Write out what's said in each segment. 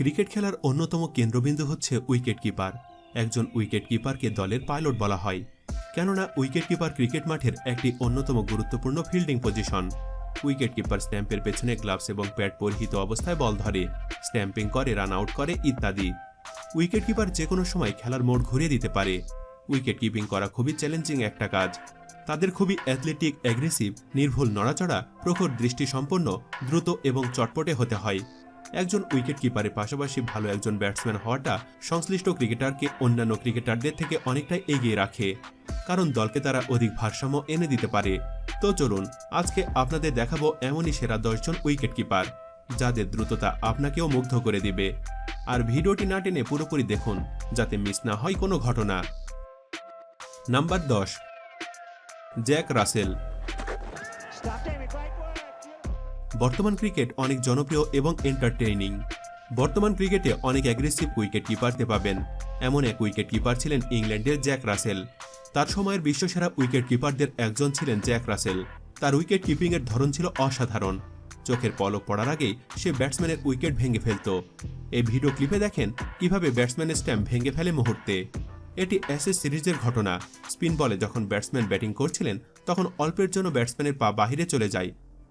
Cricket খেলার অন্যতম কেন্দ্রবিন্দু হচ্ছে উইকেট কিপার একজন উইকেট কিপারকে দলের পাইলট বলা হয়। কেননা উইকেট কিপার ক্রিকেট মাঠের একটি অন্যতম গুরুত্বপূর্ণ ফিল্ডিং পজিশন। উইকেট কিপার স্ট্যাম্পের পেছনে গ্লাভস এবং প্যাড পরিহিত অবস্থায় বল ধরে, স্ট্যাম্পিং করে, রান আউট করে ইত্যাদি। উইকেট কিপার যে কোনো সময় খেলার মোড় ঘুরিয়ে দিতে পারে। উইকেট কিপিং করা খুবই চ্যালেঞ্জিং একটা কাজ। তাদের খুবই অ্যাথলেটিক, অ্যাগ্রেসিভ, নির্ভুল, নড়াচড়া, প্রখর দৃষ্টিসম্পন্ন, দ্রুত এবং চটপটে হতে হয়। একজন উইকেট কিপারের পাশাপাশি ভালো একজন ব্যাটসম্যান হওয়াটা সংশ্লিষ্ট ক্রিকেটারকে অন্যান্য ক্রিকেটারদের থেকে অনেকটাই এগিয়ে রাখে। কারণ দলকে তারা অধিক ভারসাম্য এনে দিতে পারে। তো চলুন, আজকে আপনাদের দেখাবো এমনই সেরা দশজন উইকেট কিপার যাদের দ্রুততা আপনাকেও মুগ্ধ করে দিবে। আর ভিডিওটি না টেনে পুরোপুরি দেখুন, যাতে মিস না হয় কোনো ঘটনা। নাম্বার দশ, জ্যাক রাসেল। বর্তমান ক্রিকেট অনেক জনপ্রিয় এবং এন্টারটেইনিং বর্তমান ক্রিকেটে অনেক অ্যাগ্রেসিভ উইকেট কিপারতে পাবেন। এমন এক উইকেট কিপার ছিলেন ইংল্যান্ডের জ্যাক রাসেল। তার সময়ের বিশ্বসেরা উইকেট কিপারদের একজন ছিলেন জ্যাক রাসেল। তার উইকেট কিপিংয়ের ধরন ছিল অসাধারণ। চোখের পলক পড়ার আগেই সে ব্যাটসম্যানের উইকেট ভেঙে ফেলত। এই ভিডিও ক্লিপে দেখেন কীভাবে ব্যাটসম্যানের স্ট্যাম্প ভেঙে ফেলে মুহূর্তে। এটি অ্যাসেস সিরিজের ঘটনা। স্পিন বলে যখন ব্যাটসম্যান ব্যাটিং করছিলেন, তখন অল্পের জন্য ব্যাটসম্যানের পা বাহিরে চলে যায়।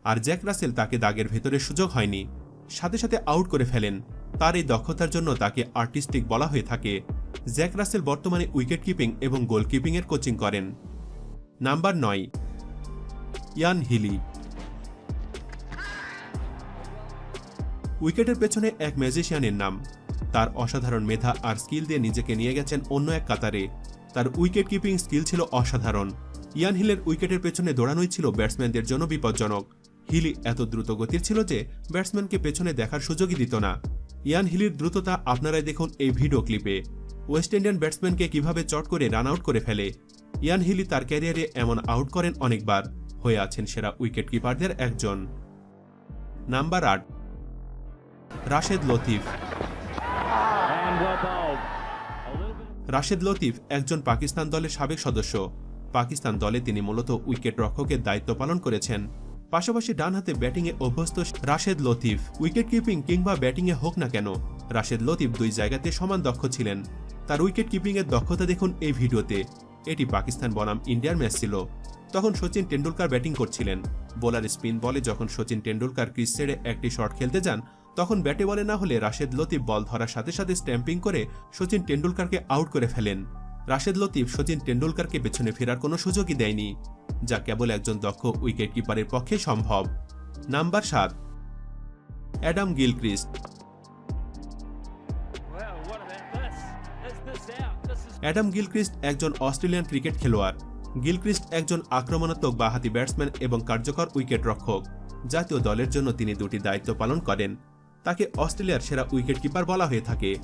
আর জ্যাক রাসেল তাকে দাগের ভেতরে সুযোগ হয়নি। সাথে সাথে আউট করে ফেলেন। তার এই দক্ষতার জন্য তাকে আর্টিস্টিক বলা হয়ে থাকে। জ্যাক রাসেল বর্তমানে উইকেট কিপিং এবং গোলকিপিং এর কোচিং করেন। নাম্বার নয়, ইয়ান হিলি। উইকেটের পেছনে এক ম্যাজিশিয়ানের নাম। তার অসাধারণ মেধা আর স্কিল দিয়ে নিজেকে নিয়ে গেছেন অন্য এক কাতারে। তার উইকেট কিপিং স্কিল ছিল অসাধারণ। ইয়ান হিলের উইকেটের পেছনে দৌড়ানোই ছিল ব্যাটসম্যানদের জন্য বিপজ্জনক। হিলি এত দ্রুত গতির ছিল যে ব্যাটসম্যানকে পেছনে দেখার সুযোগই দিত না। ইয়ান হিলির দ্রুততা আপনারাই দেখুন এই ভিডিও ক্লিপে। ওয়েস্ট ইন্ডিয়ান ব্যাটসম্যানকে কীভাবে চট করে রান আউট করে ফেলে। ইয়ান হিলি তার ক্যারিয়ারে এমন আউট করেন অনেকবার। হয়ে আছেন সেরা উইকেট কিপারদের একজন। নাম্বার আট, রাশেদ লতিফ. রাশেদ লতিফ একজন পাকিস্তান দলের সাবেক সদস্য। পাকিস্তান দলে তিনি মূলত উইকেট রক্ষকের দায়িত্ব পালন করেছেন। পাশাপাশি ডান হাতে ব্যাটিংয়ে অভ্যস্ত রাশেদ লতিফ। উইকেট কিপিং কিংবা ব্যাটিংয়ে হোক না কেন, রাশেদ লতিফ দুই জায়গাতে সমান দক্ষ ছিলেন। তার উইকেট কিপিংয়ের দক্ষতা দেখুন এই ভিডিওতে। এটি পাকিস্তান বনাম ইন্ডিয়ার ম্যাচ ছিল। তখন সচিন টেন্ডুলকার ব্যাটিং করছিলেন। বোলার স্পিন বলে যখন সচিন টেন্ডুলকার ক্রিস ছেড়ে একটি শট খেলতে যান, তখন ব্যাটে বলে না হলে রাশেদ লতিফ বল ধরার সাথে সাথে স্ট্যাম্পিং করে সচিন টেন্ডুলকারকে আউট করে ফেলেন। রাশেদ লতিফ সচিন টেন্ডুলকারকে পেছনে ফেরার কোনো সুযোগই দেয়নি। যা কেবল একজন দক্ষ উইকেট কিপারের পক্ষে সম্ভব। নাম্বার সাত অ্যাডাম গিলক্রিস্ট। অ্যাডাম গিলক্রিস্ট একজন অস্ট্রেলিয়ান ক্রিকেট খেলোয়াড়। গিলক্রিস্ট একজন আক্রমণাত্মক বাহাতি ব্যাটসম্যান এবং কার্যকর উইকেট রক্ষক জাতীয় দলের জন্য তিনি দুটি দায়িত্ব পালন করেন। তাকে অস্ট্রেলিয়ার সেরা উইকেট কিপার বলা হয়ে থাকে।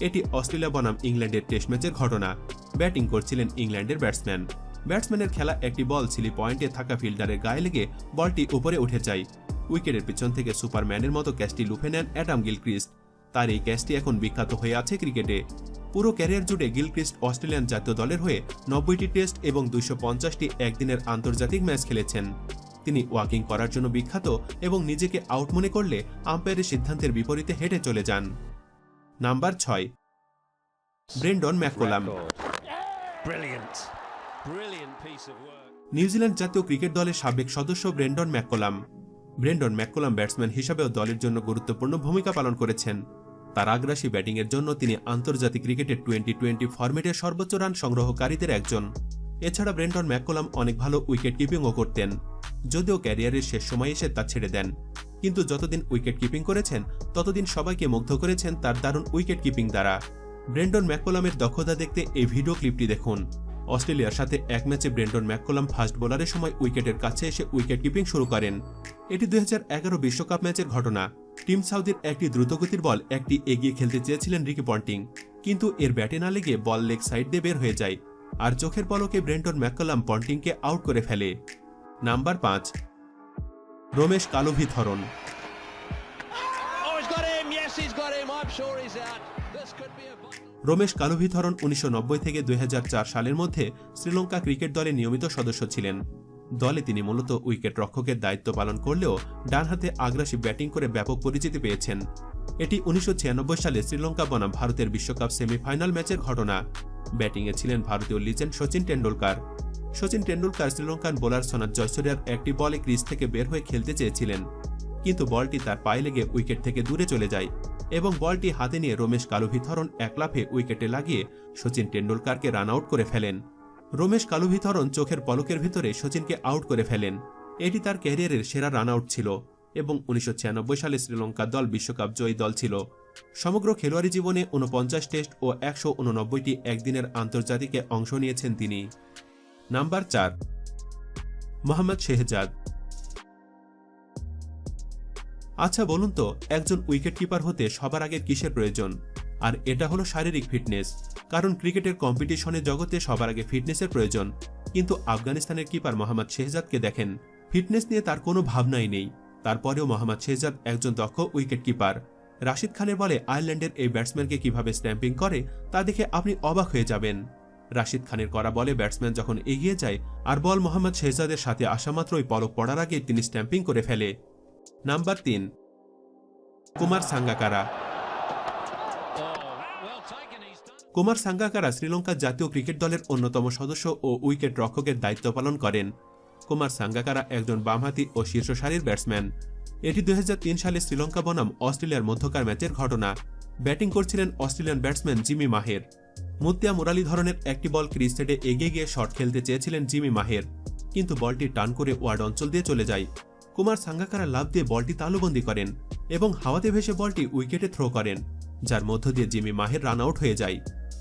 এটি অস্ট্রেলিয়া বনাম ইংল্যান্ডের টেস্ট ম্যাচের ঘটনা। ব্যাটিং করছিলেন ইংল্যান্ডের ব্যাটসম্যান। ব্যাটসম্যানের খেলা একটি বল সিলি পয়েন্টে থাকা ফিল্ডারের গায়ে লেগে বলটি উপরে উঠে যায়। উইকেটের পিছন থেকে সুপারম্যানের মতো ক্যাচটি লুফে নেন অ্যাডাম গিলক্রিস্ট। তার এই ক্যাচটি এখন বিখ্যাত হয়ে আছে ক্রিকেটে। পুরো ক্যারিয়ার জুড়ে গিলক্রিস্ট অস্ট্রেলিয়ান জাতীয় দলের হয়ে নব্বইটি টেস্ট এবং দুইশো পঞ্চাশটি একদিনের আন্তর্জাতিক ম্যাচ খেলেছেন। তিনি ওয়াকিং করার জন্য বিখ্যাত এবং নিজেকে আউট মনে করলে আম্পায়ারের সিদ্ধান্তের বিপরীতে হেঁটে চলে যান। নাম্বার ছয়, ব্রেন্ডন ম্যাকোলাম. নিউজিল্যান্ড জাতীয় ক্রিকেট দলের সাবেক সদস্য Brendon McCullum. Brendon McCullum batsman হিসাবেও দলের জন্য গুরুত্বপূর্ণ ভূমিকা পালন করেছেন। তার আগ্রাসী ব্যাটিংয়ের জন্য তিনি আন্তর্জাতিক ক্রিকেটের টোয়েন্টি টোয়েন্টি ফরম্যাটের সর্বোচ্চ রান সংগ্রহকারীদের একজন। এছাড়া ব্রেন্ডন ম্যাককোলাম অনেক ভালো উইকেট কিপিংও করতেন, যদিও ক্যারিয়ারের শেষ সময় এসে তা ছেড়ে দেন। কিন্তু যতদিন উইকেট কিপিং করেছেন, ততদিন সবাইকে মুগ্ধ করেছেন তার দারুণ উইকেট কিপিং দ্বারা। ব্রেন্ডন ম্যাককোলামের দক্ষতা দেখতে এই ভিডিও ক্লিপটি দেখুন। অস্ট্রেলিয়ার সাথে এক ম্যাচে ব্রেন্ডন ম্যাককোলাম ফাস্ট বোলারের সময় উইকেটের কাছে এসে উইকেট কিপিং শুরু করেন। এটি দুই বিশ্বকাপ ম্যাচের ঘটনা। টিম সাউদির একটি দ্রুতগতির বল একটি এগিয়ে খেলতে চেয়েছিলেন রিকি পন্টিং। কিন্তু এর ব্যাটে না লেগে বল লেগ সাইড দিয়ে বের হয়ে যায়। আর চোখের পলকে ব্রেন্টন ম্যাককলাম পন্টিংকে আউট করে ফেলে। নাম্বার পাঁচ। Ramesh Oh, got him. I'm sure he's out. This could be a. Ramesh কালোভিথরণ উনিশশো থেকে দুই হাজার চার সালের মধ্যে শ্রীলঙ্কা ক্রিকেট দলের নিয়মিত সদস্য ছিলেন। দলে তিনি মূলত উইকেট রক্ষকের দায়িত্ব পালন করলেও ডানহাতে আগ্রাসী ব্যাটিং করে ব্যাপক পরিচিতি পেয়েছেন। এটি উনিশশো ছিয়ানব্বই সালে শ্রীলঙ্কা বনাম ভারতের বিশ্বকাপ সেমিফাইনাল ম্যাচের ঘটনা। ব্যাটিংয়ে ছিলেন ভারতীয় legend Sachin Tendulkar Sachin Tendulkar Sri Lankan bowler Sanath জয়সূর্যার একটি বলে ক্রিজ থেকে বের হয়ে খেলতে চেয়েছিলেন। কিন্তু বলটি তার পায়ে লেগে উইকেট থেকে দূরে চলে যায়। এবং বলটি হাতে নিয়ে রমেশ কালুভিথরন এক লাফে উইকেটে লাগিয়ে সচিন টেন্ডুলকারকে রান আউট করে ফেলেন। রমেশ কালুভিথরন চোখের পলকের ভিতরে সচিনকে আউট করে ফেলেন। এটি তার ক্যারিয়ারের সেরা রান আউট ছিল এবং উনিশশো ছিয়ানব্বই সালে শ্রীলঙ্কা দল বিশ্বকাপ জয়ী দল ছিল। সমগ্র খেলোয়াড়ি জীবনে উনপঞ্চাশ টেস্ট ও একশো উননব্বইটি একদিনের আন্তর্জাতিকে অংশ নিয়েছেন তিনি। নাম্বার চার, মোহাম্মদ শেহজাদ। আচ্ছা বলুন তো, একজন উইকেট কিপার হতে সবার আগে কিসের প্রয়োজন? আর এটা হলো শারীরিক ফিটনেস, কারণ ক্রিকেটের কম্পিটিশনের জগতে সবার আগে ফিটনেসের প্রয়োজন। কিন্তু আফগানিস্তানের কিপার মোহাম্মদ শেহজাদকে দেখেন, ফিটনেস নিয়ে তার কোনো ভাবনাই নেই। তারপরেও মোহাম্মদ শেহজাদ একজন দক্ষ উইকেট কিপার রাশিদ খানের বলে, আয়ারল্যান্ডের এই ব্যাটসম্যানকে কীভাবে স্ট্যাম্পিং করে, তা দেখে আপনি অবাক হয়ে যাবেন। রাশিদ খানের করা বলে, ব্যাটসম্যান যখন এগিয়ে যায়, আর বল মোহাম্মদ শেহজাদের সাথে আসা মাত্রই পলক পড়ার আগে তিনি স্ট্যাম্পিং করে ফেলে। নাম্বার তিন কুমার সাঙ্গাকারা কুমার সাঙ্গাকারা শ্রীলঙ্কার জাতীয় ক্রিকেট দলের অন্যতম সদস্য ও উইকেট রক্ষকের দায়িত্ব পালন করেন। কুমার সাঙ্গাকারা একজন বামহাতি ও শীর্ষ সারির ব্যাটসম্যান এটি দুই হাজার তিন সালে শ্রীলঙ্কা বনাম অস্ট্রেলিয়ার মধ্যকার ম্যাচের ঘটনা। ব্যাটিং করছিলেন Australian batsman Jimmy Maher. Muttiah Murali ধরনের একটি বল ক্রিজ সেটে এগিয়ে গিয়ে শট খেলতে চেয়েছিলেন জিমি মাহের। কিন্তু বলটি টান করে ওয়ার্ড অঞ্চল দিয়ে চলে যায়। কুমার সাঙ্গাকারা লাভ দিয়ে বলটি তালুবন্দি করেন এবং হাওয়াতে ভেসে বলটি উইকেটে থ্রো করেন, যার মধ্য দিয়ে জিমি মাহের রান আউট হয়ে যায়।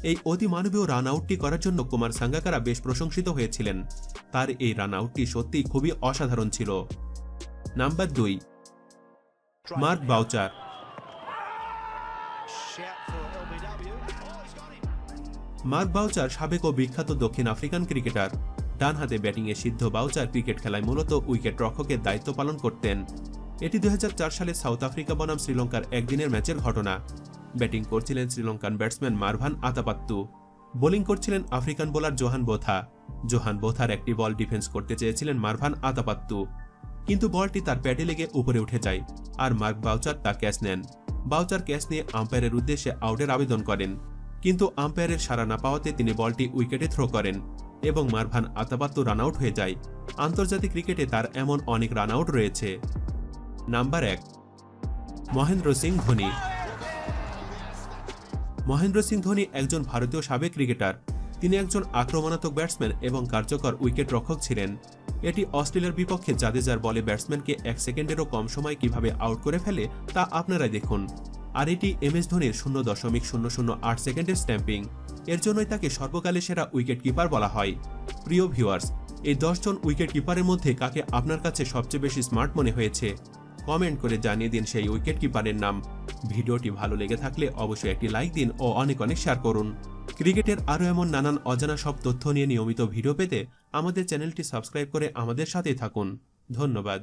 এই অতি মানবীয় রান আউটটি করার জন্য কুমার সাঙ্গাকারা বেশ প্রশংসিত হয়েছিলেন। তার এই রান আউটটি সত্যিই খুবই অসাধারণ ছিল। নাম্বার দুই, মার্ক বাউচার। মার্ক বাউচার সাবেক ও বিখ্যাত দক্ষিণ আফ্রিকান ক্রিকেটার। ডান হাতে ব্যাটিংয়ে সিদ্ধ বাউচার ক্রিকেট খেলায় মূলত উইকেট রক্ষকের দায়িত্ব পালন করতেন। এটি দুই হাজার চার সালে সাউথ আফ্রিকা বনাম শ্রীলঙ্কার একদিনের ম্যাচের ঘটনা। ব্যাটিং করছিলেন Sri Lankan batsman Marvan Atapattu. Bowling করছিলেন African bowler Johan Botha. Johan বোথার একটি বল ডিফেন্স করতে চেয়েছিলেন মারভান আতাপাত্তু। কিন্তু বলটি তার প্যাডে লেগে উপরে উঠে যায়, আর মার্ক বাউচার তা ক্যাচ নেন। বাউচার ক্যাচ নিয়ে আম্পায়ারের উদ্দেশ্যে আউটের আবেদন করেন। কিন্তু আম্পায়ারের সাড়া না পাওয়াতে তিনি বলটি উইকেটে থ্রো করেন। এবং মারভান আতাপাত্তু রান আউট হয়ে যায়। আন্তর্জাতিক ক্রিকেটে তার এমন অনেক রান আউট রয়েছে। নাম্বার এক, মহেন্দ্র সিং ধোনি। মহেন্দ্র সিং ধোনি একজন ভারতীয় সাবেক ক্রিকেটার। তিনি একজন আক্রমণাত্মক ব্যাটসম্যান এবং কার্যকর উইকেট রক্ষক ছিলেন। এটি অস্ট্রেলিয়ার বিপক্ষে জাদেজার বলে ব্যাটসম্যানকে এক সেকেন্ডেরও কম সময় কীভাবে আউট করে ফেলে তা আপনারাই দেখুন। আর এটি এম এস ধোনির শূন্য দশমিক শূন্য শূন্য আট সেকেন্ডের স্ট্যাম্পিং। এর জন্যই তাকে সর্বকালে সেরা উইকেট কিপার বলা হয়। প্রিয় ভিউয়ার্স, এই দশজন উইকেট কিপারের মধ্যে কাকে আপনার কাছে সবচেয়ে বেশি স্মার্ট মনে হয়েছে? কমেন্ট করে জানিয়ে দিন সেই উইকেট কিপারের নাম। ভিডিওটি ভালো লেগে থাকলে অবশ্যই একটি লাইক দিন ও অনেক অনেক শেয়ার করুন। ক্রিকেটের আরও এমন নানান অজানা সব তথ্য নিয়ে নিয়মিত ভিডিও পেতে আমাদের চ্যানেলটি সাবস্ক্রাইব করে আমাদের সাথেই থাকুন। ধন্যবাদ।